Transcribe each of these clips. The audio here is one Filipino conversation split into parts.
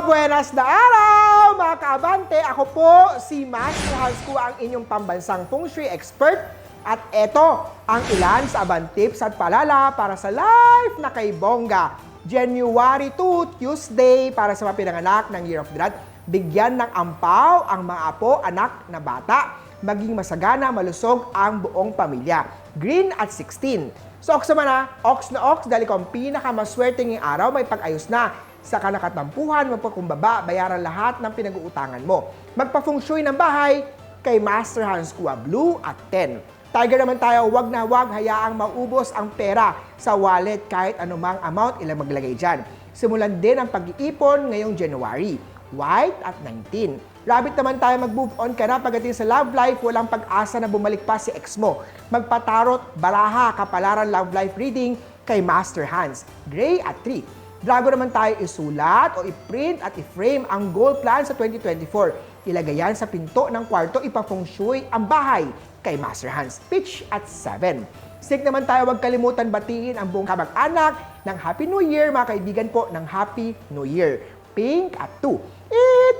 Buenas na araw, mga kaabante! Ako po si Master Hans ko ang inyong pambansang feng shui expert. At eto ang ilan sa abang tips at palala para sa life na kay Bongga. January 2, Tuesday, para sa mga pinanganak ng Year of the Rat, bigyan ng ampaw ang mga apo, anak na bata. Maging masagana, malusog ang buong pamilya. Green at 16. So, ox naman na, ox na ox, dahil kung pinakamaswerte ngayong araw, may pag-ayos na sa kanakatampuhan, magpakumbaba, bayaran lahat ng pinag-uutangan mo. Magpa-feng shui ng bahay kay Master Hans Kua Blue at 10. Tiger naman tayo, wag na wag hayaang maubos ang pera sa wallet kahit anumang amount ilang maglagay dyan. Simulan din ang pag-iipon ngayong January. White at 19. Rabbit naman tayo mag-move on ka na pagdating sa love life, walang pag-asa na bumalik pa si ex mo. Magpatarot, baraha, kapalaran love life reading kay Master Hans. Gray at 3. Drago naman tayo isulat o i-print at i-frame ang goal plan sa 2024. Ilagay yan sa pinto ng kwarto, ipafeng shui ang bahay kay Master Hans. Pitch at 7. Stick naman tayo, huwag kalimutan batiin ang buong kamag-anak ng Happy New Year, mga kaibigan po ng Happy New Year. Pink at 2.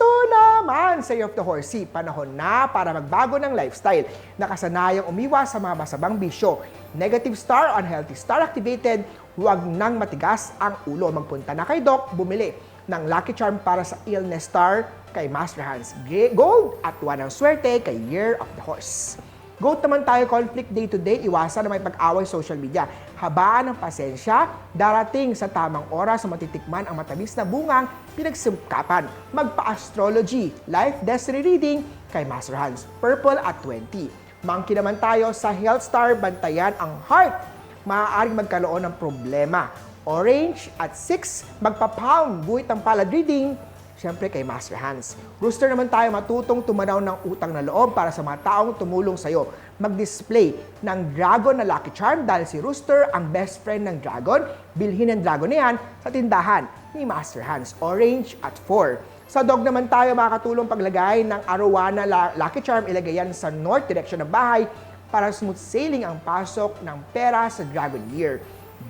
Ito naman sa Year of the Horsey. Panahon na para magbago ng lifestyle. Nakasanayang umiwas sa mga masabang bisyo. Negative star, unhealthy star activated, huwag nang matigas ang ulo. Magpunta na kay Doc, bumili ng Lucky Charm para sa illness star kay Master Hans. Gold at one ang swerte kay Year of the Horse. Goat naman tayo conflict day to day, iwasan na may pag-away social media. Habaan ng pasensya, darating sa tamang oras na matitikman ang matamis na bungang pinagsumkapan. Magpa-astrology, life destiny reading kay Master Hans. Purple at 20. Monkey naman tayo sa health star, bantayan ang heart. Maaaring magkaroon ng problema. Orange at 6, magpa-pound, guhit ang palad reading, Siyempre kay Master Hans. Rooster naman tayo matutong tumanaw ng utang na loob para sa mga taong tumulong sa'yo. Mag-display ng Dragon na Lucky Charm dahil si Rooster ang best friend ng Dragon. Bilhin ng Dragon na yan sa tindahan ni Master Hans. Orange at 4. Sa dog naman tayo makakatulong paglagay ng Arowana Lucky Charm. Ilagay yan sa north direction ng bahay para smooth sailing ang pasok ng pera sa Dragon Year.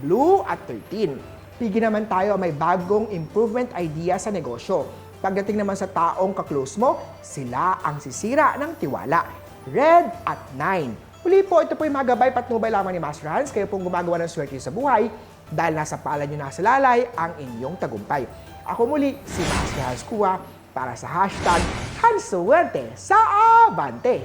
Blue at 13. Pigi naman tayo may bagong improvement idea sa negosyo. Pagdating naman sa taong kaklose mo, sila ang sisira ng tiwala. Red at 9. Huli po, ito po yung mga patnubay lamang ni Master Hans. Kayo pong gumagawa ng swerte sa buhay dahil nasa pala nyo nasa lalay ang inyong tagumpay. Ako muli, si Master Hans Kua para sa hashtag Hansuwerte sa Abante.